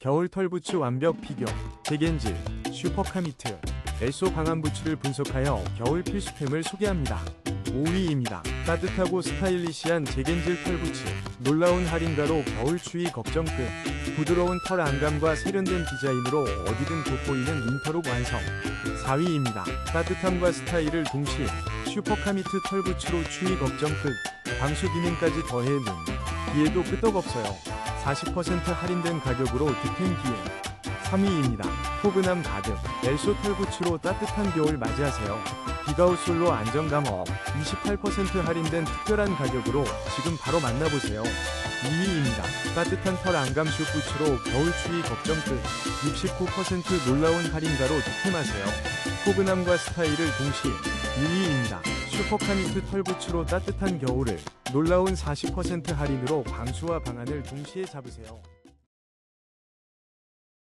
겨울 털 부츠 완벽 비교, 제겐질, 슈퍼카미트, 에소 방한 부츠를 분석하여 겨울 필수템을 소개합니다. 5위입니다. 따뜻하고 스타일리시한 제겐질 털 부츠. 놀라운 할인가로 겨울 추위 걱정 끝. 부드러운 털 안감과 세련된 디자인으로 어디든 돋보이는 인터룩 완성. 4위입니다. 따뜻함과 스타일을 동시에 슈퍼카미트 털 부츠로 추위 걱정 끝. 방수 기능까지 더해 눈, 비에도 끄떡없어요. 40% 할인된 가격으로 득템 기회. 3위입니다. 포근함 가득. 엘소 털 부츠로 따뜻한 겨울 맞이하세요. 비가우솔로 안정감 업. 28% 할인된 특별한 가격으로 지금 바로 만나보세요. 2위입니다. 따뜻한 털 안감 슈 부츠로 겨울 추위 걱정 끝. 69% 놀라운 할인가로 득템하세요. 포근함과 스타일을 동시에 2위입니다. 슈퍼카미트 털부츠로 따뜻한 겨울을 놀라운 40% 할인으로 방수와 방안을 동시에 잡으세요.